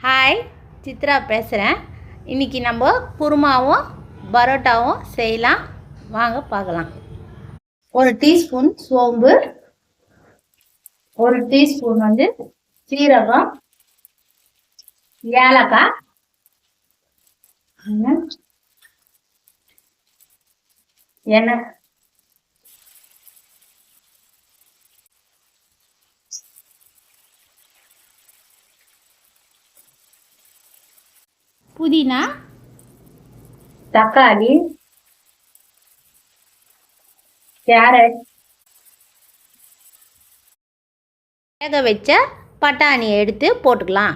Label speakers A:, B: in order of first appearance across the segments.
A: Hi Chitra பேசுகிறேன் இன்றைக்கி நம்ம குருமாவும் பரோட்டாவும் செய்யலாம். வாங்க பார்க்கலாம். ஒரு டீஸ்பூன் சோம்பு ஒரு டீஸ்பூன் வந்து சீரகம் ஏலக்காய் ம், எண்ணெய். புதினா? தக்காளி. கேரட். வேக வச்ச பட்டாணியை எடுத்து போட்டுக்கலாம்.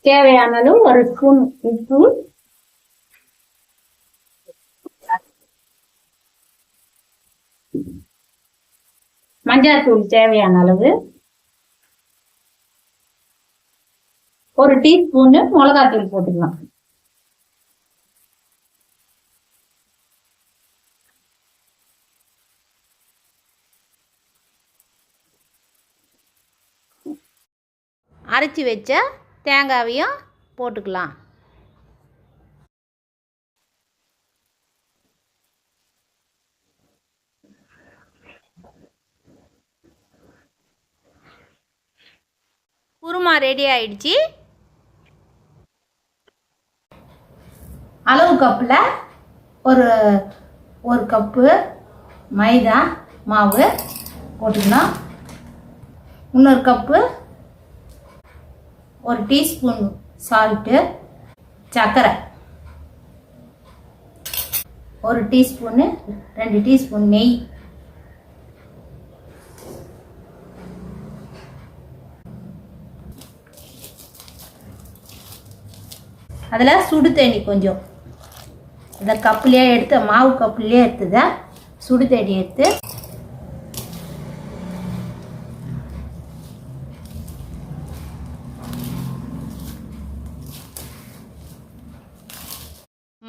A: தேவையான அளவு ஒரு ஸ்பூன் உப்பு. மஞ்சள் தேவையான அளவு. ஒரு டீஸ்பூனு மிளகாத்தூள் போட்டுக்கலாம். அரைச்சி வச்ச தேங்காவையும் போட்டுக்கலாம். குருமா ரெடி ஆயிடுச்சு. அளவு கப்பில் ஒரு ஒரு கப்பு மைதா மாவு போட்டுக்கலாம் இன்னொரு கப்பு ஒரு டீஸ்பூன் சால்ட்டு சர்க்கரை. ஒரு டீஸ்பூனு ரெண்டு டீஸ்பூன் நெய். அதில் சுடு தண்ணி கொஞ்சம். இந்த கப்புலேயே எடுத்து மாவு கப்புலேயே எடுத்துத சுடு தண்ணி எடுத்து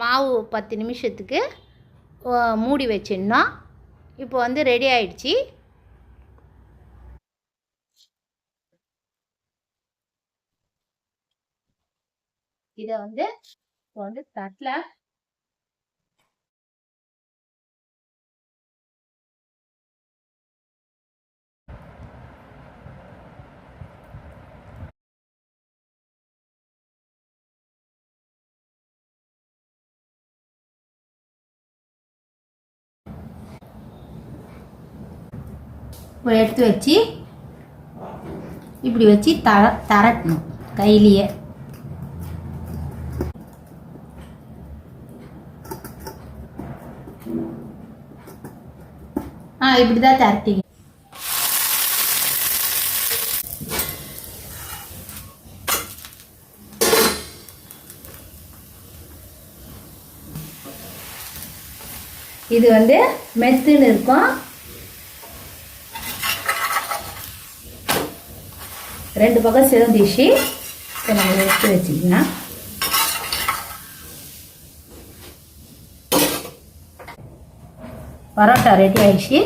A: மாவு பத்து நிமிஷத்துக்கு மூடி வச்சிடணும். இப்போ வந்து ரெடி ஆயிடுச்சு. இதை வந்து இப்போ வந்து தட்டில் இப்போ எடுத்து வச்சு இப்படி வச்சு தர தரட்டணும் கையிலேயே. ஆ இப்படி தான் தரட்டிங்க. இது வந்து மெத்துன்னு இருக்கும். ரெண்டு பக்கம் சிறந்திச்சு இப்போ நம்ம எடுத்து வச்சுக்கலாம் பரோட்டா ரெடி ஆயிடுச்சு.